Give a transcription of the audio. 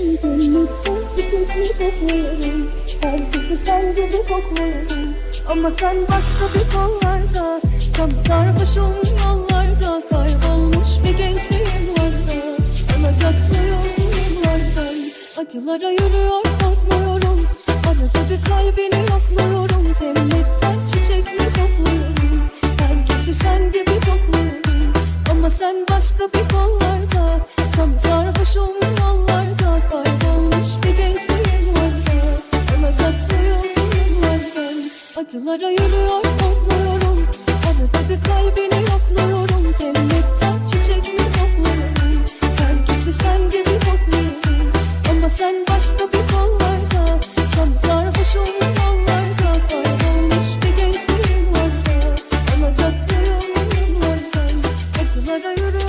Cennetten çiçekleri topluyorum Herkesi sen gibi kokluyorum Ama sen başka bir kollarda Tam sarhoşum yollarda Kaybolmuş bir gençliğim vardı Alacaklıyım yıllardan Acılara yürüyor korkmuyorum Arada bir kalbini yokluyorum Cennetten çiçek mi topluyorum Herkesi sen gibi kokluyorum Ama sen başka bir kollarda Sam sarhoşum yollarda Acılara yürüyor topluyorum Arada bir kalbini yokluyorum. Cennetten çiçek mi topluyorum Herkesi sen gibi topluyorum Ama sen başka bir kollarda. Sen sarhoş olun dallarda Kaybolmuş bir gençliğim var da. Alacak bir yolum var Acılara